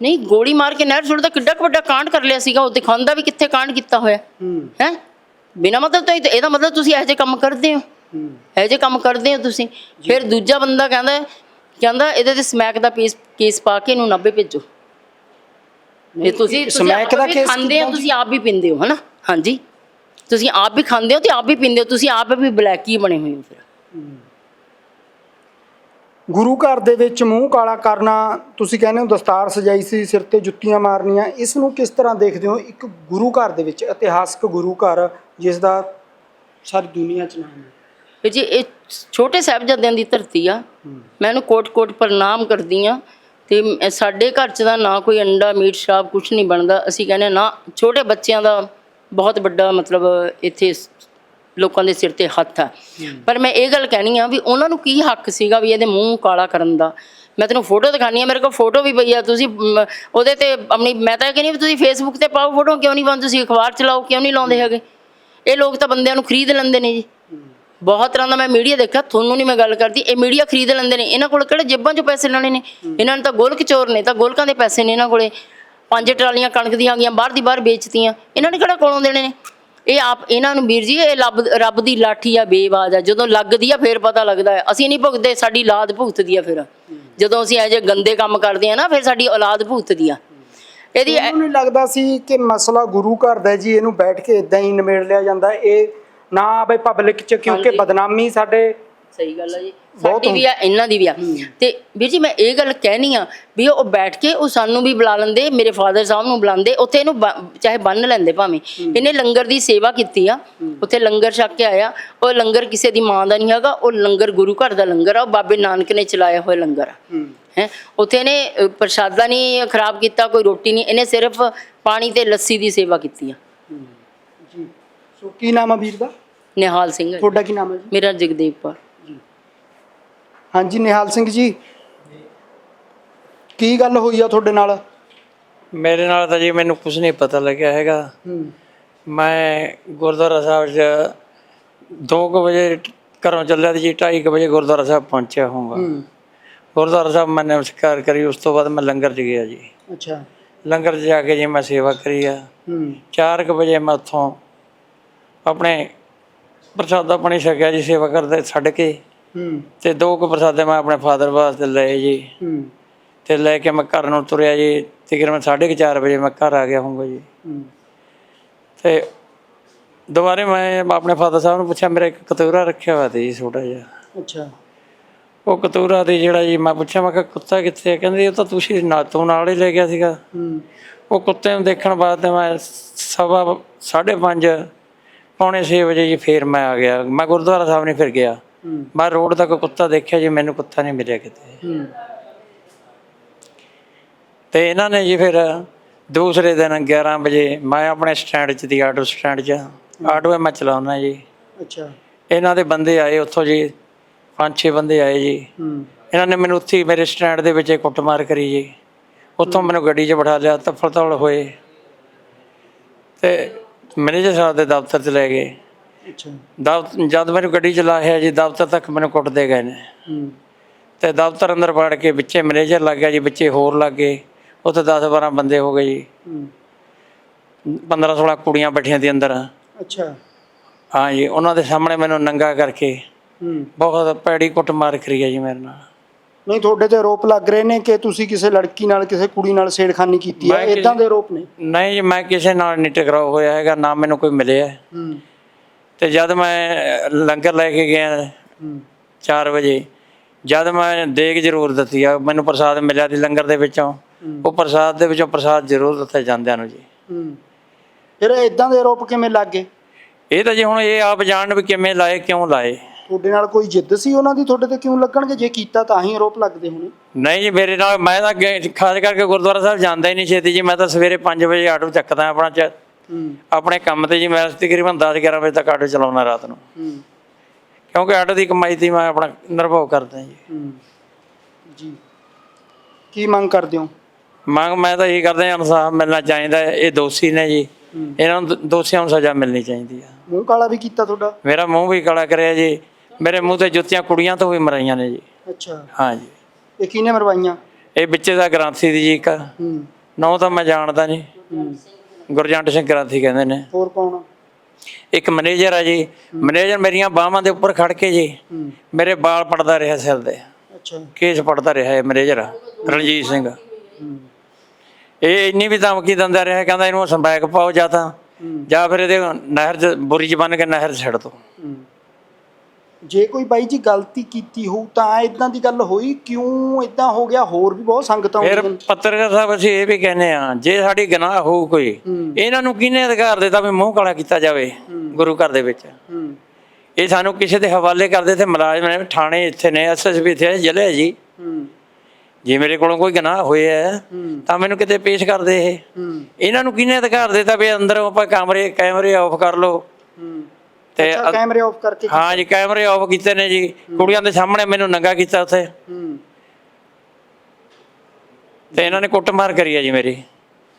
ਨਹੀਂ ਗੋਲੀ ਮਾਰ ਕੇ ਨਹਿਰ 'ਚ ਸੁੱਟ ਤਾਂ ਕਿੱਡਾ ਵੱਡਾ ਕਾਂਡ ਕਰ ਲਿਆ ਸੀਗਾ। ਉਹ ਦਿਖਾਉਂਦਾ ਵੀ ਕਿੱਥੇ ਕਾਂਡ ਕੀਤਾ ਹੋਇਆ। ਹੂੰ। ਬਿਨਾ ਮਤਲਬ ਤੋਂ ਇਹ- ਇਹਦਾ ਮਤਲਬ ਤੁਸੀਂ ਇਹੋ ਜਿਹੇ ਕੰਮ ਕਰਦੇ ਹੂੰ। ਇਹੋ ਜਿਹੇ ਕੰਮ ਕਰਦੇ ਹੋ ਤੁਸੀਂ? ਫਿਰ ਦੂਜਾ ਬੰਦਾ ਕਹਿੰਦਾ ਕਹਿੰਦਾ ਇਹਦੇ ਤੇ ਸਮੈਕ ਦਾ ਪੀਸ ਕੇਸ ਪਾ ਕੇ ਇਹਨੂੰ 90 ਭੇਜੋ। ਇਹ ਤੁਸੀਂ ਸਮੈਕ ਦਾ ਕੇਸ ਖਾਂਦੇ ਹੋ ਤੁਸੀਂ ਆਪ ਵੀ ਪੀਂਦੇ ਹੋ ਹਨਾ? ਹਾਂਜੀ। ਤੁਸੀਂ ਆਪ ਵੀ ਖਾਂਦੇ ਹੋ ਤੇ ਆਪ ਵੀ ਪੀਂਦੇ ਹੋ ਤੁਸੀਂ ਆਪ ਵੀ ਬਲੈਕ ਬਣੇ ਹੋਏ ਹੋ ਫਿਰ। ਗੁਰੂ ਘਰ ਦੇ ਵਿੱਚ ਮੂੰਹ ਕਾਲਾ ਕਰਨਾ ਤੁਸੀਂ ਕਹਿੰਦੇ ਹੋ ਦਸਤਾਰ ਸਜਾਈ ਸੀ ਸਿਰ ਤੇ ਜੁੱਤੀਆਂ ਮਾਰਨੀਆਂ ਇਸ ਨੂੰ ਕਿਸ ਤਰ੍ਹਾਂ ਦੇਖਦੇ ਹੋ? ਇੱਕ ਗੁਰੂ ਘਰ ਦੇ ਵਿੱਚ ਇਤਿਹਾਸਕ ਗੁਰੂ ਘਰ ਜਿਸ ਦਾ ਸਾਰੀ ਦੁਨੀਆ 'ਚ ਨਾਮ ਹੈ। ਵੀ ਜੀ ਇਹ ਛੋਟੇ ਸਾਹਿਬਜ਼ਾਦਿਆਂ ਦੀ ਧਰਤੀ ਆ। ਮੈਂ ਇਹਨੂੰ ਕੋਟ-ਕੋਟ ਪ੍ਰਣਾਮ ਕਰਦੀ ਆ ਤੇ ਸਾਡੇ ਘਰ 'ਚ ਦਾ ਨਾ ਕੋਈ ਅੰਡਾ ਮੀਟ ਸ਼ਰਾਬ ਕੁਝ ਨਹੀਂ ਬਣਦਾ। ਅਸੀਂ ਕਹਿੰਦੇ ਨਾ ਛੋਟੇ ਬੱਚਿਆਂ ਦਾ ਬਹੁਤ ਵੱਡਾ ਮਤਲਬ ਇੱਥੇ ਲੋਕਾਂ ਦੇ ਸਿਰ ਤੇ ਹੱਥ ਆ। ਪਰ ਮੈਂ ਇਹ ਗੱਲ ਕਹਿਣੀ ਆ ਵੀ ਉਹਨਾਂ ਨੂੰ ਕੀ ਹੱਕ ਸੀਗਾ ਵੀ ਇਹਦੇ ਮੂੰਹ ਕਾਲਾ ਕਰਨ ਦਾ? ਮੈਂ ਤੈਨੂੰ ਫੋਟੋ ਦਿਖਾਣੀ ਆ ਮੇਰੇ ਕੋਲ ਫੋਟੋ ਵੀ ਪਈ ਆ। ਤੁਸੀਂ ਉਹਦੇ ਤੇ ਆਪਣੀ ਮੈਂ ਤਾਂ ਇਹ ਕਹਿੰਦੀ ਤੁਸੀਂ ਫੇਸਬੁੱਕ ਤੇ ਪਾਓ ਫੋਟੋ ਕਿਉਂ ਨਹੀਂ ਪਾਉਂਦੇ? ਤੁਸੀਂ ਅਖਬਾਰ ਚਲਾਓ ਕਿਉਂ ਨਹੀਂ ਲਾਉਂਦੇ ਹੈਗੇ? ਇਹ ਲੋਕ ਤਾਂ ਬੰਦਿਆਂ ਨੂੰ ਖਰੀਦ ਲੈਂਦੇ ਨੇ ਜੀ। ਬਹੁਤ ਤਰ੍ਹਾਂ ਦਾ ਮੈਂ ਮੀਡੀਆ ਦੇਖਿਆ, ਤੁਹਾਨੂੰ ਨਹੀਂ ਮੈਂ ਗੱਲ ਕਰਦੀ, ਇਹ ਮੀਡੀਆ ਖਰੀਦ ਲੈਂਦੇ ਨੇ। ਇਹਨਾਂ ਕੋਲ ਕਿਹੜੇ ਜੇਬਾਂ 'ਚੋਂ ਪੈਸੇ ਲੈਣੇ ਨੇ? ਇਹਨਾਂ ਨੂੰ ਤਾਂ ਗੋਲਕ ਚੋਰ ਨੇ, ਤਾਂ ਗੋਲਕਾਂ ਦੇ ਪੈਸੇ ਨੇ ਇਹਨਾਂ ਕੋਲੇ। ਪੰਜ ਟਰਾਲੀਆਂ ਕਣਕ ਦੀਆਂ ਆ ਗਈਆਂ ਬਾਹਰ ਦੀ ਬਾਹਰ ਵੇਚਤੀਆਂ। ਇਹਨਾਂ ਨੇ ਕਿਹੜਾ ਕੋਲੋਂ ਦੇਣੇ ਨੇ? ਇਹ ਆਪ, ਇਹਨਾਂ ਨੂੰ ਵੀਰ ਜੀ, ਇਹ ਰੱਬ ਰੱਬ ਦੀ ਲਾਠੀ ਆ, ਬੇਵਾਜ ਆ। ਜਦੋਂ ਲੱਗਦੀ ਆ, ਫੇਰ ਪਤਾ ਲੱਗਦਾ ਹੈ। ਅਸੀਂ ਨਹੀਂ ਭੁਗਤਦੇ, ਸਾਡੀ ਔਲਾਦ ਭੁਗਤਦੀ ਆ ਫਿਰ। ਜਦੋਂ ਅਸੀਂ ਇਹ ਜਿਹੇ ਗੰਦੇ ਕੰਮ ਕਰਦੇ ਆ ਨਾ, ਫਿਰ ਸਾਡੀ ਔਲਾਦ ਭੁਗਤਦੀ ਆ। ਇਹਦੀ ਮੈਨੂੰ ਨਹੀਂ ਲੱਗਦਾ ਸੀ ਕਿ ਮਸਲਾ ਗੁਰੂ ਘਰ ਦਾ ਜੀ, ਇਹਨੂੰ ਬੈਠ ਕੇ ਇਦਾਂ ਹੀ ਨਿਮੇੜ ਲਿਆ ਜਾਂਦਾ। ਇਹ ਨਾ ਆਵੇ ਪਬਲਿਕ ਚ ਕਿਉਂਕਿ ਹਾਂਜੀ। ਬਦਨਾਮੀ ਸਾਡੇ ਸਹੀ ਗੱਲ ਆ ਜੀ। ਬਹੁਤ ਸਾਡੀ ਵੀ ਆ ਇਹਨਾਂ ਦੀ ਵੀ ਆ। ਤੇ ਵੀਰ ਜੀ ਮੈਂ ਇਹ ਗੱਲ ਕਹਿਣੀ ਆ ਵੀ ਉਹ ਬੈਠ ਕੇ ਉਹ ਸਾਨੂੰ ਵੀ ਬੁਲਾ ਲੈਂਦੇ ਮੇਰੇ ਫਾਦਰ ਸਾਹਿਬ ਨੂੰ ਬੁਲਾਉਂਦੇ ਉੱਥੇ ਇਹਨੂੰ ਬ- ਚਾਹੇ ਬੰਨ ਲੈਂਦੇ ਭਾਵੇਂ। ਇਹਨੇ ਲੰਗਰ ਦੀ ਸੇਵਾ ਕੀਤੀ ਆ। ਉੱਥੇ ਲੰਗਰ ਛਕ ਕੇ ਆਇਆ। ਉਹ ਲੰਗਰ ਕਿਸੇ ਦੀ ਮਾਂ ਦਾ ਨਹੀਂ ਹੈਗਾ ਉਹ ਲੰਗਰ ਗੁਰੂ ਘਰ ਦਾ ਲੰਗਰ ਆ। ਉਹ ਬਾਬੇ ਨਾਨਕ ਨੇ ਚਲਾਇਆ ਹੋਇਆ ਲੰਗਰ ਆ। ਹੂੰ। ਹੈ? ਉੱਥੇ ਇਹਨੇ ਅ, ਪ੍ਰਸ਼ਾਦਾ ਨਹੀਂ ਖਰਾਬ ਕੀਤਾ ਕੋਈ ਰੋਟੀ ਨਹੀਂ ਇਹਨੇ ਸਿਰਫ ਪਾਣੀ ਤੇ ਲੱਸੀ ਦੀ ਸੇਵਾ ਕੀਤੀ ਆ। ਸੋ ਕੀ ਨਾਮ ਆ ਵੀਰ ਦਾ? ਨਿਹਾਲ ਸਿੰਘ ਹੈ। ਤੁਹਾਡਾ ਕੀ ਨਾਮ ਹੈ ਜੀ? ਮੇਰਾ ਜਗਦੇਵ ਕੌਰ। ਹਾਂਜੀ ਨਿਹਾਲ ਸਿੰਘ ਜੀ। ਕੀ ਗੱਲ ਹੋਈ ਆ ਤੁਹਾਡੇ ਨਾਲ? ਮੇਰੇ ਨਾਲ ਤਾਂ ਜੀ ਮੈਨੂੰ ਕੁਝ ਨਹੀਂ ਪਤਾ ਲੱਗਿਆ ਹੈਗਾ। ਹੂੰ। ਮੈਂ ਗੁਰਦੁਆਰਾ ਸਾਹਿਬ 'ਚ 2 ਵਜੇ ਘਰੋਂ ਚੱਲਿਆ ਤੇ ਜੀ 2:30 ਵਜੇ ਗੁਰਦੁਆਰਾ ਸਾਹਿਬ ਪਹੁੰਚਿਆ ਹੋਊਗਾ। ਹੂੰ। ਗੁਰਦੁਆਰਾ ਸਾਹਿਬ ਮੈਂ ਨਮਸਕਾਰ ਕਰੀ ਉਸ ਤੋਂ ਬਾਅਦ ਮੈਂ ਲੰਗਰ 'ਚ ਗਿਆ ਜੀ। ਅੱਛਾ। ਲੰਗਰ 'ਚ ਜਾ ਕੇ ਜੀ ਮੈਂ ਸੇਵਾ ਕਰੀ ਆ। ਹੂੰ। 4 ਵਜੇ ਮੈਂ ਉੱਥੋਂ ਆਪਣੇ ਪ੍ਰਸ਼ਾਦਾ ਪਾਣੀ ਛਕਿਆ ਜੀ ਸੇਵਾ ਕਰਦੇ ਛੱਡ ਕੇ। ਹੂੰ। ਤੇ ਦੋ ਕੁ ਪ੍ਰਸਾਦੇ ਮੈਂ ਆਪਣੇ ਫਾਦਰ ਵਾਸਤੇ ਲਏ ਜੀ। ਹੂੰ। ਤੇ ਲੈ ਕੇ ਮੈਂ ਘਰ ਨੂੰ ਤੁਰਿਆ ਜੀ। ਤਕਰੀਬਨ 4:30 ਵਜੇ ਮੈਂ ਘਰ ਆ ਗਿਆ ਹੋਊਗਾ ਜੀ। ਤੇ ਦੁਬਾਰੇ ਮੈਂ ਆਪਣੇ ਫਾਦਰ ਸਾਹਿਬ ਨੂੰ ਪੁੱਛਿਆ ਮੇਰਾ ਇੱਕ ਕਤੂਰਾ ਰੱਖਿਆ ਹੋਇਆ ਤੇ ਜੀ ਛੋਟਾ ਜਿਹਾ। ਅੱਛਾ। ਉਹ ਕਤੂਰਾ ਤੇ ਜਿਹੜਾ ਜੀ ਮੈਂ ਪੁੱਛਿਆ ਮੈਂ ਕਿਹਾ ਕੁੱਤਾ ਕਿੱਥੇ ਹੈ ਕਹਿੰਦੇ ਇਹ ਤਾਂ ਤੁਸੀਂ ਨਾ ਤੋਂ ਨਾਲ ਹੀ ਲੈ ਗਿਆ ਸੀਗਾ। ਹੂੰ। ਉਹ ਕੁੱਤੇ ਨੂੰ ਦੇਖਣ ਬਾਅਦ ਮੈਂ ਸਵਾ 5:30 ਪੌਣੇ 6 ਵਜੇ ਜੀ ਫੇਰ ਮੈਂ ਆ ਗਿਆ। ਮੈਂ ਗੁਰਦੁਆਰਾ ਸਾਹਿਬ ਨਹੀਂ ਫਿਰ ਗਿਆ। ਮੈਂ ਰੋਡ ਤੱਕ ਕੁੱਤਾ ਦੇਖਿਆ ਜੀ ਮੈਨੂੰ ਕੁੱਤਾ ਨਹੀਂ ਮਿਲਿਆ ਕਿਤੇ। ਤੇ ਇਹਨਾਂ ਨੇ ਜੀ ਫਿਰ ਦੂਸਰੇ ਦਿਨ 11 ਵਜੇ ਮੈਂ ਆਪਣੇ ਸਟੈਂਡ 'ਚ ਦੀ ਆਟੋ ਸਟੈਂਡ 'ਚ। ਆਟੋ ਮੈਂ ਚਲਾਉਣਾ ਜੀ। ਅੱਛਾ। ਇਹਨਾਂ ਦੇ ਬੰਦੇ ਆਏ ਉੱਥੋਂ ਜੀ ਪੰਜ ਛੇ ਬੰਦੇ ਆਏ ਜੀ। ਇਹਨਾਂ ਨੇ ਮੈਨੂੰ ਉੱਥੇ ਮੇਰੇ ਸਟੈਂਡ ਦੇ ਵਿੱਚ ਕੁੱਟਮਾਰ ਕਰੀ ਜੀ। ਉੱਥੋਂ ਮੈਨੂੰ ਗੱਡੀ 'ਚ ਬਿਠਾ ਲਿਆ ਤਫੜ ਤਫੜ ਹੋਏ। ਤੇ ਮੈਨੇਜਰ ਸਾਹਿਬ ਦੇ ਦਫ਼ਤਰ 'ਚ ਲੈ ਗਏ। ਅੱਛਾ। ਜਦ ਮੈਨੂੰ ਗੱਡੀ 'ਚ ਲਾਇਆ ਜੀ ਦਫ਼ਤਰ ਤੱਕ ਮੈਨੂੰ ਕੁੱਟਦੇ ਗਏ ਨੇ। ਤੇ ਦਫ਼ਤਰ ਅੰਦਰ ਵੜ ਕੇ ਵਿੱਚੇ ਮੈਨੇਜਰ ਲੱਗ ਗਿਆ ਜੀ ਵਿੱਚੇ ਹੋਰ ਲੱਗ ਗਏ। ਉੱਥੇ 10 12 ਬੰਦੇ ਹੋ ਗਏ ਜੀ। ਹੂੰ। 15 16 ਕੁੜੀਆਂ ਬੈਠੀਆਂ ਦੀ ਅੰਦਰ। ਅੱਛਾ। ਹਾਂ ਜੀ ਉਹਨਾਂ ਦੇ ਸਾਹਮਣੇ ਮੈਨੂੰ ਨੰਗਾ ਕਰਕੇ ਬਹੁਤ ਪੈੜੀ ਕੁੱਟਮਾਰ ਕਰੀ ਹੈ ਜੀ ਮੇਰੇ ਨਾਲ। ਨਹੀਂ ਤੁਹਾਡੇ ਤੇ ਆਰੋਪ ਲੱਗ ਰਹੇ ਨੇ ਕਿ ਤੁਸੀਂ ਕਿਸੇ ਲੜਕੀ ਨਾਲ ਕਿਸੇ ਕੁੜੀ ਨਾਲ ਛੇੜਖਾਨੀ ਕੀਤੀ ਹੈ? ਮੈਂ ਇਦਾਂ ਦੇ ਆਰੋਪ ਨੇ? ਨਹੀਂ ਜੀ ਮੈਂ ਕਿਸੇ ਨਾਲ ਨਹੀਂ ਟਕਰਾਅ ਹੋਇਆ ਹੈਗਾ ਨਾ ਮੈਨੂੰ ਕੋਈ ਮਿਲਿਆ। ਹੂੰ। ਤੇ ਜਦ ਮੈਂ ਲੰਗਰ ਲੈ ਕੇ ਗਿਆ ਹੂੰ। 4 ਵਜੇ ਜਦ ਮੈਂ ਦੇਗ ਜ਼ਰੂਰ ਦਿੱਤੀ ਆ ਮੈਨੂੰ ਪ੍ਰਸਾਦ ਮਿਲਿਆ ਸੀ ਲੰਗਰ ਦੇ ਵਿੱਚੋਂ। ਉਹ ਪ੍ਰਸਾਦ ਦੇ ਵਿੱਚੋਂ ਪ੍ਰਸਾਦ ਜ਼ਰੂਰ ਦਿੱਤੇ ਜਾਂਦਿਆਂ ਨੂੰ ਜੀ। ਹੂੰ। ਫਿਰ ਇਦਾਂ ਦੇ ਆਰੋਪ ਕਿਵੇਂ ਲੱਗ ਗਏ? ਇਹ ਤਾਂ ਜੀ ਹੁਣ ਇਹ ਆਪ ਜਾਣਨ ਵੀ ਕਿਵੇਂ ਲਾਏ ਕਿਉਂ ਲਾਏ? ਤੁਹਾਡੇ ਨਾਲ ਕੋਈ ਜਿੱਦ ਸੀ ਉਹਨਾਂ ਦੀ? ਤੁਹਾਡੇ ਤੇ ਕਿਉਂ ਲੱਗਣਗੇ? ਜੇ ਕੀਤਾ ਤਾਂ ਹੀ ਆਰੋਪ ਲੱਗਦੇ ਹੋਣੇ। ਨਹੀਂ ਜੀ ਮੇਰੇ ਨਾਲ ਮੈਂ ਤਾਂ ਅੱਗੇ ਖਾਸ ਕਰਕੇ ਗੁਰਦੁਆਰਾ ਸਾਹਿਬ ਜਾਂਦਾ ਹੀ ਨਹੀਂ ਛੇਤੀ ਜੀ। ਮੈਂ ਤਾਂ ਸਵੇਰੇ 5 ਵਜੇ ਆਟੋ ਚੱਕਦਾ ਆਪਣਾ ਚ। ਆਪਣੇ ਕੰਮ ਤੇ ਜੀ ਮੈਂ ਤਕਰੀਬਨ 10 11 ਵਜੇ ਤੱਕ ਆਟੋ ਚਲਾਉਣਾ ਰਾਤ ਨੂੰ। ਕਿਉਂਕਿ ਆਟੋ ਦੀ ਕਮਾਈ ਤੇ ਮੈਂ ਆਪਣਾ ਨਿਰਭਰ ਕਰਦਾ ਜੀ। ਕੀ ਮੰਗ ਕਰਦੇ ਹੋ? ਮੰਗ ਮੈਂ ਤਾਂ ਇਹ ਕਰਦਾ ਇਨਸਾਫ ਮਿਲਣਾ ਚਾਹੀਦਾ। ਇਹ ਦੋਸ਼ੀ ਨੇ ਜੀ। ਇਹਨਾਂ ਨੂੰ ਦੋਸ਼ੀਆਂ ਨੂੰ ਸਜ਼ਾ ਮਿਲਣੀ ਚਾਹੀਦੀ ਆ। ਮੂੰਹ ਕਾਲਾ ਵੀ ਕੀਤਾ ਤੁਹਾਡਾ? ਮੇਰਾ ਮੂੰਹ ਵੀ ਕਾਲਾ ਕਰਿਆ ਜੀ। ਮੇਰੇ ਮੂੰਹ ਤੇ ਜੁੱਤੀਆਂ ਕੁੜੀਆਂ ਤੋਂ ਵੀ ਮਰਾਈਆਂ ਨੇ ਜੀ। ਅੱਛਾ। ਹਾਂ ਜੀ। ਇਹ ਕਿਹਨੇ ਮਰਵਾਈਆਂ? ਇਹ ਵਿੱਚੇ ਦਾ ਗ੍ਰਾਂਥੀ ਦੀ ਜੀ ਇੱਕ। ਹੂੰ। ਨਾਂ ਤਾਂ ਮੈਂ ਜਾਣਦਾ ਨਹੀਂ। ਹੂੰ। ਗੁਰਜੰਟ ਸਿੰਘ ਗ੍ਰਾਂਥੀ ਕਹਿੰਦੇ ਨੇ। ਹੋਰ ਕੌਣ? ਇੱਕ ਮੈਨੇਜਰ ਆ ਜੀ। ਮੈਨੇਜਰ ਮੇਰੀਆਂ ਬਾਹਾਂ ਦੇ ਉੱਪਰ ਖੜ ਕੇ ਜੀ। ਹੂੰ। ਮੇਰੇ ਵਾਲ ਪੜਦਾ ਰਿਹਾ ਸਿਰ ਦੇ। ਅੱਛਾ। ਕੇਸ ਪੜਦਾ ਰਿਹਾ ਇਹ ਮੈਨੇਜਰ ਰਣਜੀਤ ਸਿੰਘ। ਹੂੰ। ਇਹ ਇੰਨੀ ਵੀ ਧਮਕੀ ਦਿੰਦਾ ਰਿਹਾ ਕਹਿੰਦਾ ਇਹਨੂੰ ਸੰਬੈਕ ਪਾਓ ਜਾਂ ਤਾਂ। ਹੂੰ। ਜਾਂ ਫਿਰ ਇਹਦੇ ਨਹਿਰ 'ਚ ਬੁਰੀ ਚ ਬੰਨ ਕੇ ਨਹਿਰ 'ਚ ਛੱਡ ਦੋ। ਹੂੰ। ਜੇ ਕੋਈ ਬਾਈ ਜੀ ਗਲਤੀ ਕੀਤੀ ਹੋਊ ਤਾਂ ਇਦਾਂ ਦੀ ਗੱਲ ਹੋਈ? ਕਿਉਂ ਇਦਾਂ ਹੋ ਗਿਆ? ਹੋਰ ਵੀ ਬਹੁਤ ਸੰਗਤਾਂ ਫਿਰ ਪੱਤਰਕਾਰ ਸਾਹਿਬ ਅਸੀਂ ਇਹ ਵੀ ਕਹਿੰਦੇ ਆ ਜੇ ਸਾਡੀ ਗੁਨਾਹ ਹੋਊ ਕੋਈ ਹੂੰ। ਇਹਨਾਂ ਨੂੰ ਕਿਹਨੇ ਅਧਿਕਾਰ ਦਿੱਤਾ ਵੀ ਮੂੰਹ ਕਾਲਾ ਕੀਤਾ ਜਾਵੇ ਗੁਰੂ ਘਰ ਦੇ ਵਿੱਚ? ਹੂੰ। ਇਹ ਸਾਨੂੰ ਕਿਸੇ ਦੇ ਹਵਾਲੇ ਕਰਦੇ ਤੇ ਮੁਲਾਜ਼ਮ ਨੇ ਥਾਣੇ ਇੱਥੇ ਨੇ ਐਸਐਸਪੀ ਇੱਥੇ ਜ਼ਿਲ੍ਹੇ ਜੀ। ਹੂੰ। ਜੇ ਮੇਰੇ ਕੋਲੋਂ ਕੋਈ ਗੁਨਾਹ ਹੋਇਆ ਹੈ, ਹੂੰ। ਤਾਂ ਮੈਨੂੰ ਕਿਤੇ ਪੇਸ਼ ਕਰਦੇ ਇਹ। ਹੂੰ। ਇਹਨਾਂ ਨੂੰ ਕਿਹਨੇ ਅਧਿਕਾਰ ਦਿੱਤਾ ਵੀ ਅੰਦਰ ਆਪਾਂ ਕਮਰੇ ਕੈਮਰੇ ਆਫ ਕਰ ਲਓ? ਤੇ ਅੱਛਾ ਕੈਮਰੇ ਆਫ ਕਰਕੇ ਹਾਂ ਜੀ ਕੈਮਰੇ ਆਫ ਕੀਤੇ ਨੇ ਜੀ। ਕੁੜੀਆਂ ਦੇ ਸਾਹਮਣੇ ਮੈਨੂੰ ਨੰਗਾ ਕੀਤਾ ਉੱਥੇ। ਹੂੰ। ਤੇ ਇਹਨਾਂ ਨੇ ਕੁੱਟਮਾਰ ਕਰੀ ਹੈ ਜੀ ਮੇਰੀ।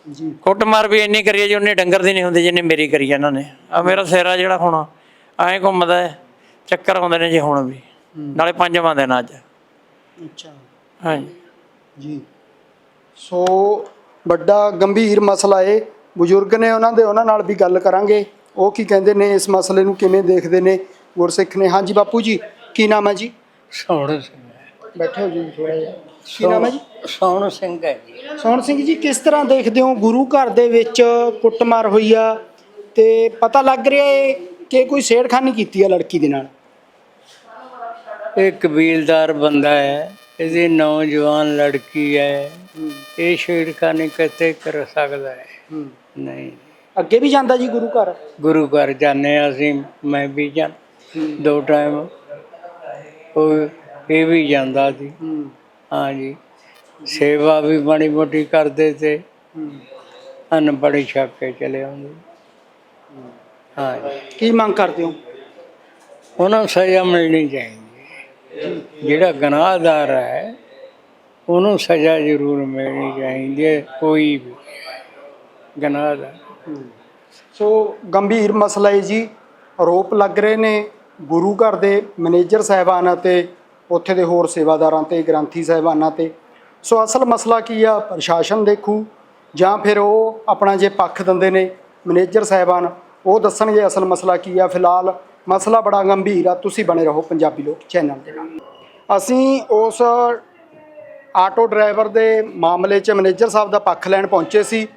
ਜੀ। ਕੁੱਟਮਾਰ ਵੀ ਇੰਨੀ ਕਰੀ ਹੈ ਜੀ ਉਹਨੇ ਡੰਗਰ ਦੀ ਨਹੀਂ ਹੁੰਦੀ ਜਿੰਨੀ ਮੇਰੀ ਕਰੀ ਹੈ ਇਹਨਾਂ ਨੇ। ਆ ਮੇਰਾ ਸਿਰਾ ਜਿਹੜਾ ਹੁਣ ਐਂ ਘੁੰਮਦਾ ਹੈ। ਚੱਕਰ ਆਉਂਦੇ ਨੇ ਜੀ ਹੁਣ ਵੀ। ਨਾਲੇ ਪੰਜਵਾਂ ਦਿਨ ਅੱਜ। ਅੱਛਾ। ਹਾਂਜੀ ਜੀ। ਸੋ ਵੱਡਾ ਗੰਭੀਰ ਮਸਲਾ ਏ ਬਜ਼ੁਰਗ ਨੇ ਉਹਨਾਂ ਦੇ ਉਹਨਾਂ ਨਾਲ ਵੀ ਗੱਲ ਕਰਾਂਗੇ। ਉਹ ਕੀ ਕਹਿੰਦੇ ਨੇ ਇਸ ਮਸਲੇ ਨੂੰ ਕਿਵੇਂ ਦੇਖਦੇ ਨੇ ਗੁਰਸਿੱਖ ਨੇ? ਹਾਂਜੀ ਬਾਪੂ ਜੀ ਕੀ ਨਾਮ ਹੈ ਜੀ? ਸੋਹਣ ਸਿੰਘ। ਬੈਠੇ ਜੀ ਥੋੜਾ ਜਿਹਾ। ਕੀ ਨਾਮ ਹੈ ਜੀ? ਸੋਹਣ ਸਿੰਘ ਹੈ ਜੀ। ਸੋਹਣ ਸਿੰਘ ਜੀ ਕਿਸ ਤਰ੍ਹਾਂ ਦੇਖਦੇ ਹੋ ਗੁਰੂ ਘਰ ਦੇ ਵਿੱਚ ਕੁੱਟਮਾਰ ਹੋਈ ਆ? ਤੇ ਪਤਾ ਲੱਗ ਰਿਹਾ ਏ ਕਿ ਕੋਈ ਛੇੜਖਾਨੀ ਕੀਤੀ ਆ ਲੜਕੀ ਦੇ ਨਾਲ? ਇਹ ਕਬੀਲਦਾਰ ਬੰਦਾ ਹੈ ਇਹਦੀ ਨੌਜਵਾਨ ਲੜਕੀ ਹੈ। ਇਹ ਛੇੜਖਾਨੀ ਕਿਤੇ ਕਰ ਸਕਦਾ ਹੂੰ। ਨਹੀਂ। ਅੱਗੇ ਵੀ ਜਾਂਦਾ ਜੀ ਗੁਰੂ ਘਰ? ਗੁਰੂ ਘਰ ਜਾਂਦੇ ਹਾਂ ਅਸੀਂ ਮੈਂ ਵੀ ਜਾਂ ਦੋ ਟਾਈਮ ਉਹ ਇਹ ਵੀ ਜਾਂਦਾ ਸੀ। ਹੂੰ। ਹਾਂ ਜੀ। ਸੇਵਾ ਵੀ ਬੜੀ ਮੋਟੀ ਕਰਦੇ ਤੇ। ਅਨਪੜ੍ਹ ਛੱਕ ਕੇ ਚਲੇ ਆਉਂਦੇ। ਹਾਂ ਜੀ। ਕੀ ਮੰਗ ਕਰਦੇ ਹੋ? ਉਹਨਾਂ ਨੂੰ ਸਜ਼ਾ ਮਿਲਣੀ ਚਾਹੀਦੀ ਜਿਹੜਾ ਗੁਨਾਹਗਾਰ ਹੈ ਉਹਨੂੰ ਸਜ਼ਾ ਜ਼ਰੂਰ ਮਿਲਣੀ ਚਾਹੀਦੀ ਹੈ ਕੋਈ ਵੀ। ਗੁਨਾਹਗਾਰ। ਸੋ ਗੰਭੀਰ ਮਸਲਾ ਹੈ ਜੀ, ਆਰੋਪ ਲੱਗ ਰਹੇ ਨੇ ਗੁਰੂ ਘਰ ਦੇ ਮੈਨੇਜਰ ਸਾਹਿਬਾਨ ਅਤੇ ਉੱਥੇ ਦੇ ਹੋਰ ਸੇਵਾਦਾਰਾਂ ਤੇ, ਗ੍ਰੰਥੀ ਸਾਹਿਬਾਨਾਂ ਤੇ। ਸੋ ਅਸਲ ਮਸਲਾ ਕੀ ਆ, ਪ੍ਰਸ਼ਾਸਨ ਦੇਖੂ, ਜਾਂ ਫਿਰ ਉਹ ਆਪਣਾ ਜੇ ਪੱਖ ਦਿੰਦੇ ਨੇ ਮੈਨੇਜਰ ਸਾਹਿਬਾਨ, ਉਹ ਦੱਸਣਗੇ ਅਸਲ ਮਸਲਾ ਕੀ ਆ। ਫਿਲਹਾਲ ਮਸਲਾ ਬੜਾ ਗੰਭੀਰ ਆ, ਤੁਸੀਂ ਬਣੇ ਰਹੋ ਪੰਜਾਬੀ ਲੋਕ ਚੈਨਲ ਦੇ ਨਾਲ। ਅਸੀਂ ਉਸ ਆਟੋ ਡਰਾਈਵਰ ਦੇ ਮਾਮਲੇ 'ਚ ਮੈਨੇਜਰ ਸਾਹਿਬ ਦਾ ਪੱਖ ਲੈਣ ਪਹੁੰਚੇ ਸੀ।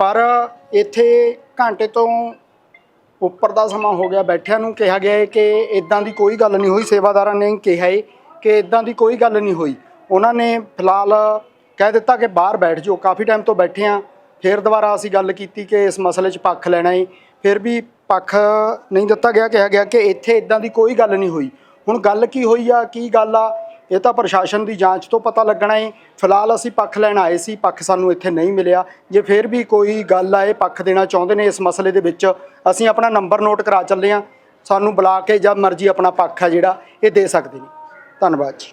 ਪਰ ਇੱਥੇ ਘੰਟੇ ਤੋਂ ਉੱਪਰ ਦਾ ਸਮਾਂ ਹੋ ਗਿਆ ਬੈਠਿਆਂ ਨੂੰ। ਕਿਹਾ ਗਿਆ ਹੈ ਕਿ ਇਦਾਂ ਦੀ ਕੋਈ ਗੱਲ ਨਹੀਂ ਹੋਈ। ਸੇਵਾਦਾਰਾਂ ਨੇ ਕਿਹਾ ਹੈ ਕਿ ਇਦਾਂ ਦੀ ਕੋਈ ਗੱਲ ਨਹੀਂ ਹੋਈ। ਉਹਨਾਂ ਨੇ ਫਿਲਹਾਲ ਕਹਿ ਦਿੱਤਾ ਕਿ ਬਾਹਰ ਬੈਠ ਜਾਓ। ਕਾਫੀ ਟਾਈਮ ਤੋਂ ਬੈਠੇ ਆ ਫਿਰ ਦੁਬਾਰਾ ਅਸੀਂ ਗੱਲ ਕੀਤੀ ਕਿ ਇਸ ਮਸਲੇ 'ਚ ਪੱਖ ਲੈਣਾ ਹੈ। ਫਿਰ ਵੀ ਪੱਖ ਨਹੀਂ ਦਿੱਤਾ ਗਿਆ। ਕਿਹਾ ਗਿਆ ਕਿ ਇੱਥੇ ਇਦਾਂ ਦੀ ਕੋਈ ਗੱਲ ਨਹੀਂ ਹੋਈ। ਹੁਣ ਗੱਲ ਕੀ ਹੋਈ ਆ, ਕੀ ਗੱਲ ਆ? ਇਹ ਤਾਂ ਪ੍ਰਸ਼ਾਸਨ ਦੀ ਜਾਂਚ ਤੋਂ ਪਤਾ ਲੱਗਣਾ ਹੈ ਫਿਲਹਾਲ ਅਸੀਂ ਪੱਖ ਲੈਣ ਆਏ ਸੀ, ਪੱਖ ਸਾਨੂੰ ਇੱਥੇ ਨਹੀਂ ਮਿਲਿਆ। ਜੇ ਫਿਰ ਵੀ ਕੋਈ ਗੱਲ ਆਏ ਪੱਖ ਦੇਣਾ ਚਾਹੁੰਦੇ ਨੇ ਇਸ ਮਸਲੇ ਦੇ ਵਿੱਚ, ਅਸੀਂ ਆਪਣਾ ਨੰਬਰ ਨੋਟ ਕਰਾ ਚੱਲੇ ਹਾਂ। ਸਾਨੂੰ ਬੁਲਾ ਕੇ ਜਦ ਮਰਜ਼ੀ ਆਪਣਾ ਪੱਖ ਹੈ ਜਿਹੜਾ, ਇਹ ਦੇ ਸਕਦੇ ਨੇ। ਧੰਨਵਾਦ ਜੀ।